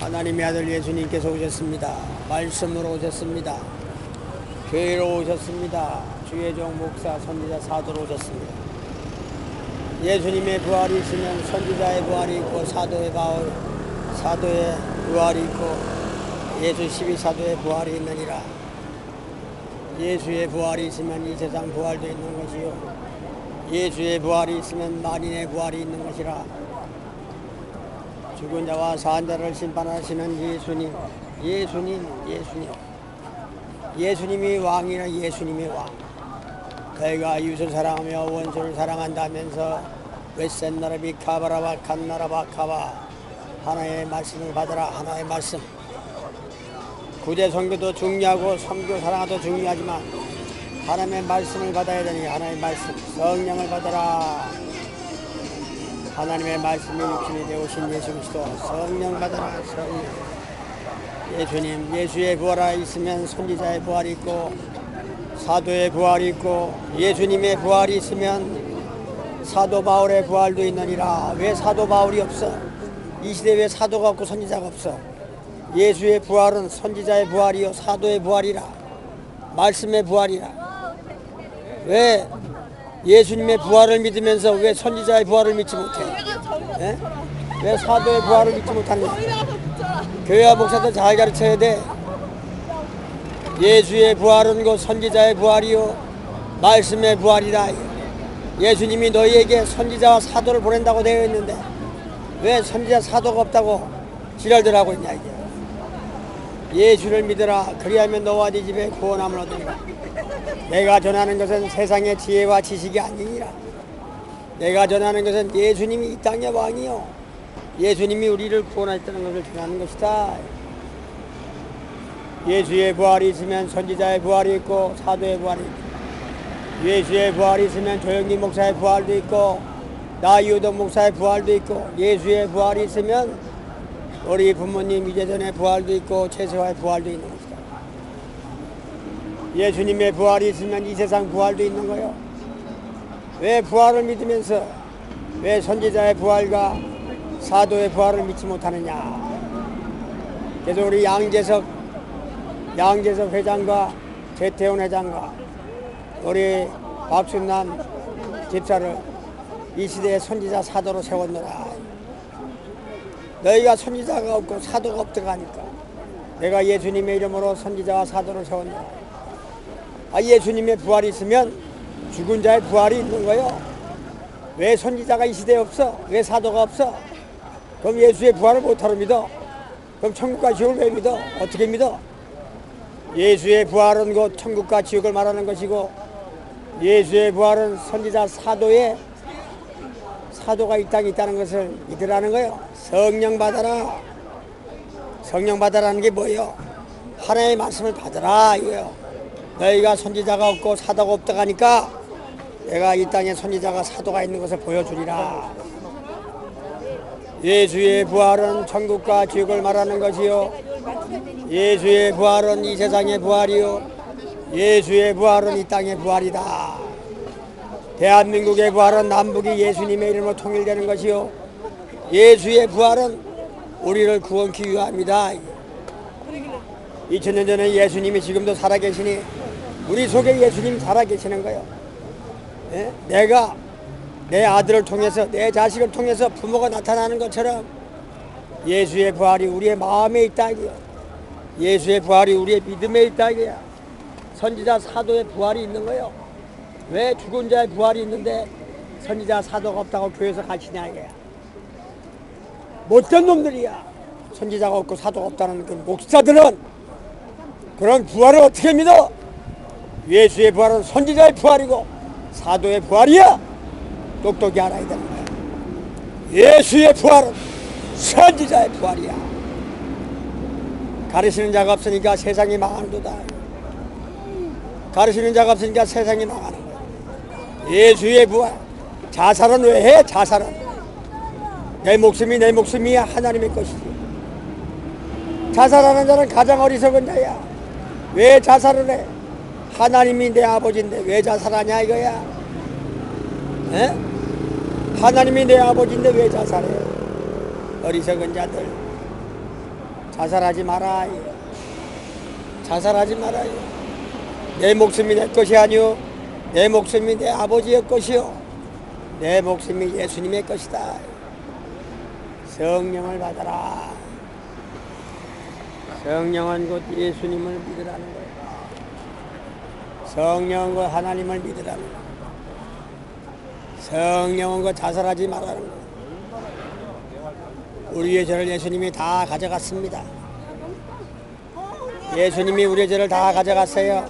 하나님의 아들 예수님께서 오셨습니다. 말씀으로 오셨습니다. 교회로 오셨습니다. 주의 종 목사 선지자 사도로 오셨습니다. 예수님의 부활이 있으면 선지자의 부활이 있고 사도의 바울 사도의 부활이 있고 예수 12사도의 부활이 있느니라. 예수의 부활이 있으면 이 세상 부활도 있는 것이요. 예수의 부활이 있으면 만인의 부활이 있는 것이라. 죽은 자와 산 자를 심판하시는 예수님, 예수님, 예수님. 예수님이 왕이라 예수님이 왕. 그가 이웃을 사랑하며 원수를 사랑한다면서 웨센 나라비 카바라바 칸나라바 카바 하나의 말씀을 받으라 하나의 말씀. 구제 성교도 중요하고 성교 사랑도 중요하지만 하나님의 말씀을 받아야 되니 하나님의 말씀 성령을 받아라. 하나님의 말씀이 육신이 되오신 예수 그리스도 성령 받아라 성령. 예수님 예수의 부활이 있으면 선지자의 부활이 있고 사도의 부활이 있고 예수님의 부활이 있으면 사도 바울의 부활도 있느니라. 왜 사도 바울이 없어? 이 시대에 왜 사도가 없고 선지자가 없어? 예수의 부활은 선지자의 부활이요 사도의 부활이라. 말씀의 부활이라. 왜 예수님의 부활을 믿으면서 왜 선지자의 부활을 믿지 못해? 예? 왜 사도의 부활을 믿지 못하느냐? 교회와 목사들 잘 가르쳐야 돼. 예수의 부활은 곧 선지자의 부활이요 말씀의 부활이다. 예수님이 너희에게 선지자와 사도를 보낸다고 되어 있는데 왜 선지자 사도가 없다고 지랄들 하고 있냐 이게. 예수를 믿으라 그리하면 너와 네 집에 구원함을 얻으리라. 내가 전하는 것은 세상의 지혜와 지식이 아니니라. 내가 전하는 것은 예수님이 이 땅의 왕이요. 예수님이 우리를 구원하셨다는 것을 전하는 것이다. 예수의 부활이 있으면 선지자의 부활이 있고 사도의 부활이 있고 예수의 부활이 있으면 조영기 목사의 부활도 있고 나유도 목사의 부활도 있고 예수의 부활이 있으면 우리 부모님 이재전의 부활도 있고 최세화의 부활도 있는. 예수님의 부활이 있으면 이 세상 부활도 있는 거요. 왜 부활을 믿으면서 왜 선지자의 부활과 사도의 부활을 믿지 못하느냐. 그래서 우리 양재석 양재석 회장과 최태훈 회장과 우리 박순남 집사를 이 시대에 선지자 사도로 세웠노라. 너희가 선지자가 없고 사도가 없다고 하니까 내가 예수님의 이름으로 선지자와 사도를 세웠노라. 아, 예수님의 부활이 있으면 죽은 자의 부활이 있는 거요. 왜 선지자가 이 시대에 없어? 왜 사도가 없어? 그럼 예수의 부활을 못하러 믿어? 그럼 천국과 지옥을 왜 믿어? 어떻게 믿어? 예수의 부활은 곧 천국과 지옥을 말하는 것이고 예수의 부활은 선지자 사도의 사도가 이 땅에 있다는 것을 믿으라는 거예요. 성령 받아라. 성령 받아라는 게 뭐예요? 하나님의 말씀을 받아라 이거예요. 너희가 선지자가 없고 사도가 없다 하니까 내가 이 땅에 선지자가 사도가 있는 것을 보여주리라. 예수의 부활은 천국과 지옥을 말하는 것이요. 예수의 부활은 이 세상의 부활이요. 예수의 부활은 이 땅의 부활이다. 대한민국의 부활은 남북이 예수님의 이름으로 통일되는 것이요. 예수의 부활은 우리를 구원기 위함이다. 2000년 전에 예수님이 지금도 살아계시니 우리 속에 예수님이 살아계시는 거예요. 예? 내가 내 아들을 통해서 내 자식을 통해서 부모가 나타나는 것처럼 예수의 부활이 우리의 마음에 있다 이거요. 예수의 부활이 우리의 믿음에 있다 이거야. 선지자 사도의 부활이 있는 거예요. 왜 죽은 자의 부활이 있는데 선지자 사도가 없다고 교회에서 가시냐 이거야. 못된 놈들이야. 선지자가 없고 사도가 없다는 그 목사들은 그런 부활을 어떻게 믿어? 예수의 부활은 선지자의 부활이고 사도의 부활이야. 똑똑히 알아야 거야. 예수의 부활은 선지자의 부활이야. 가르치는 자가 없으니까 세상이 망하는도다. 가르치는 자가 없으니까 세상이 망하는 거야. 예수의 부활. 자살은 왜 해? 자살은. 내 목숨이 내 목숨이야. 하나님의 것이지. 자살하는 자는 가장 어리석은 자야. 왜 자살을 해? 하나님이 내 아버지인데 왜 자살하냐 이거야. 에? 하나님이 내 아버지인데 왜 자살해? 어리석은 자들. 자살하지 마라. 자살하지 마라. 내 목숨이 내 것이 아니오. 내 목숨이 내 아버지의 것이요. 내 목숨이 예수님의 것이다. 성령을 받아라. 성령은 곧 예수님을 믿으라는 거예요. 성령은 곧 하나님을 믿으라는 거예요. 성령은 곧 자살하지 말라는 거예요. 우리의 죄를 예수님이 다 가져갔습니다. 예수님이 우리의 죄를 다 가져갔어요.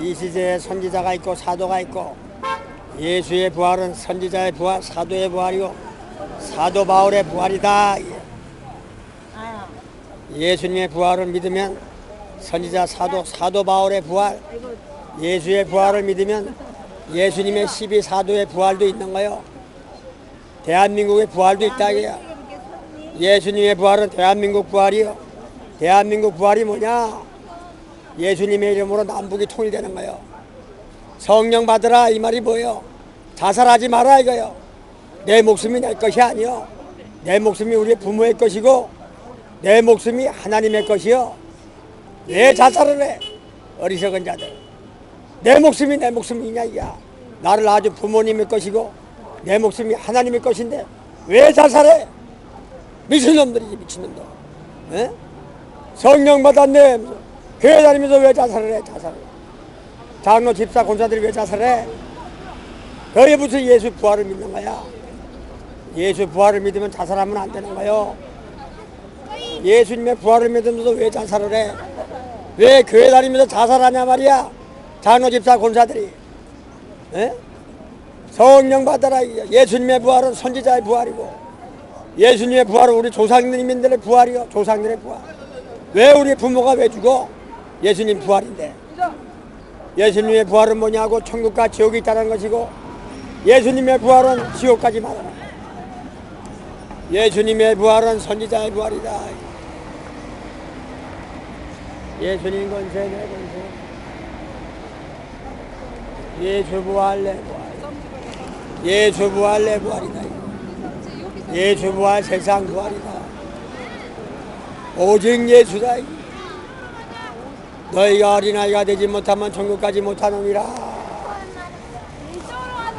이 시대에 선지자가 있고 사도가 있고 예수의 부활은 선지자의 부활, 사도의 부활이고 사도 바울의 부활이다. 예수님의 부활을 믿으면 선지자 사도 사도 바울의 부활, 예수의 부활을 믿으면 예수님의 12 사도의 부활도 있는 거요. 대한민국의 부활도 있다 이야. 예수님의 부활은 대한민국 부활이요. 대한민국 부활이 뭐냐? 예수님의 이름으로 남북이 통일되는 거요. 성령 받으라 이 말이 뭐요? 자살하지 마라 이거요. 내 목숨이 내 것이 아니요. 내 목숨이 우리 부모의 것이고 내 목숨이 하나님의 것이요. 왜 자살을 해? 어리석은 자들. 내 목숨이 내 목숨이냐 이야. 나를 아주 부모님의 것이고 내 목숨이 하나님의 것인데 왜 자살해? 미친놈들이지 미친놈들. 에? 성령 받았네. 교회 다니면서 왜 자살을 해? 자살을. 장로 집사 권사들이 왜 자살해? 그게 무슨 예수 부활을 믿는 거야? 예수 부활을 믿으면 자살하면 안 되는 거요. 예수님의 부활을 믿으면서 왜 자살을 해? 왜 교회 다니면서 자살하냐 말이야? 장로 집사 권사들이. 에? 성령 받아라. 예수님의 부활은 선지자의 부활이고 예수님의 부활은 우리 조상님들의 부활이요. 조상들의 부활. 왜 우리 부모가 왜 죽어? 예수님 부활인데. 예수님의 부활은 뭐냐고 천국과 지옥이 있다는 것이고 예수님의 부활은 지옥까지 거야. 예수님의 부활은 선지자의 부활이다. 예수님 권세 내 권세. 예수 부활 내 부활. 부활 내 부활이다. 예수 부활 세상 부활이다. 오직 예수다. 너희가 어린아이가 되지 못하면 천국까지 못하느니라.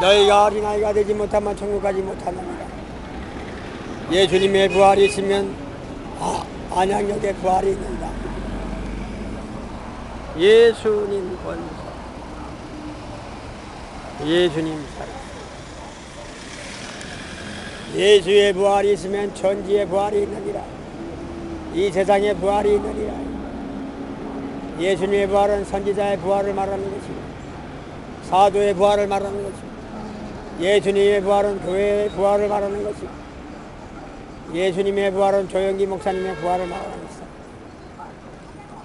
너희가 어린아이가 되지 못하면 천국까지 못하느니라. 예수님의 부활이 있으면 아, 안양역에 부활이 있는다. 예수님 권사. 예수님 살. 예수의 부활이 있으면 천지의 부활이 있느니라. 이 세상의 부활이 있느니라. 예수님의 부활은 선지자의 부활을 말하는 것이고 사도의 부활을 말하는 것이고 예수님의 부활은 교회의 부활을 말하는 것이고 예수님의 부활은 조영기 목사님의 부활을 말하는 것이다.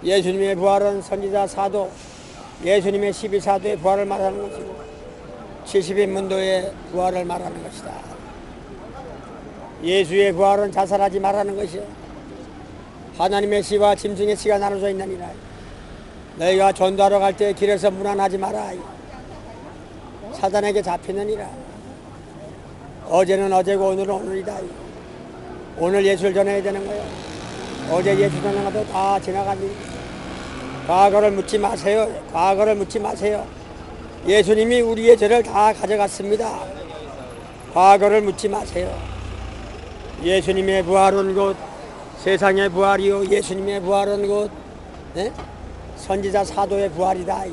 예수님의 부활은 선지자 사도 예수님의 12사도의 부활을 말하는 것이고 70인 문도의 부활을 말하는 것이다. 예수의 부활은 자살하지 말라는 것이요. 하나님의 씨와 짐승의 씨가 나눠져 있느니라. 너희가 전도하러 갈 때 길에서 무난하지 마라. 사단에게 잡히느니라. 어제는 어제고 오늘은 오늘이다. 오늘 예수를 전해야 되는 거예요. 어제 예수 전한 것도 다 지나가니 과거를 묻지 마세요. 과거를 묻지 마세요. 예수님이 우리의 죄를 다 가져갔습니다. 과거를 묻지 마세요. 예수님의 부활은 곧 세상의 부활이요 예수님의 부활은 곧 네? 선지자 사도의 부활이다.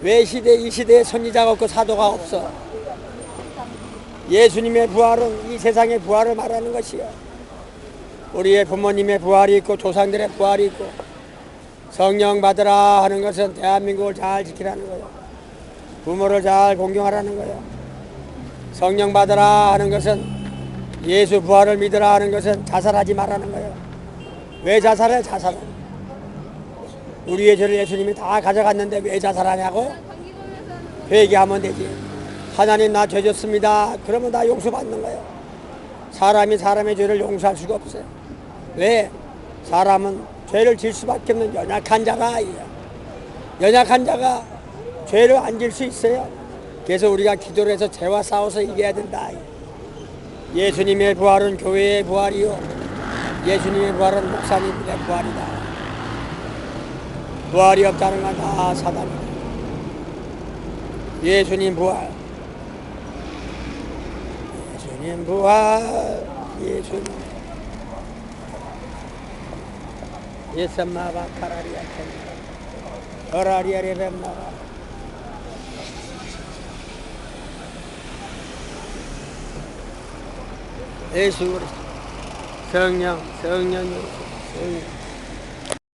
왜 시대 이 시대에 선지자가 없고 사도가 없어? 예수님의 부활은 이 세상의 부활을 말하는 것이요. 우리의 부모님의 부활이 있고 조상들의 부활이 있고 성령 받으라 하는 것은 대한민국을 잘 지키라는 거예요. 부모를 잘 공경하라는 거예요. 성령 받으라 하는 것은 예수 부활을 믿으라 하는 것은 자살하지 말라는 거예요. 왜 자살해? 자살은. 우리의 죄를 예수님이 다 가져갔는데 왜 자살하냐고? 회개하면 되지. 하나님 나 죄졌습니다. 그러면 다 용서받는 거예요. 사람이 사람의 죄를 용서할 수가 없어요. 왜? 사람은 죄를 질 수밖에 없는 연약한 자가 아니야. 연약한 자가 죄를 안 질 수 있어요. 그래서 우리가 기도를 해서 죄와 싸워서 이겨야 된다. 예수님의 부활은 교회의 부활이요. 예수님의 부활은 목사님의 부활이다. 부활이 없다는 건 다 사단이다. 예수님 부활. 예수님 부활. 예수님. የሰማ እባክህ ከራሪ ያቸኝ ከራሪ ያሬ በመራ Ey sur, sönja, sönja, sönja.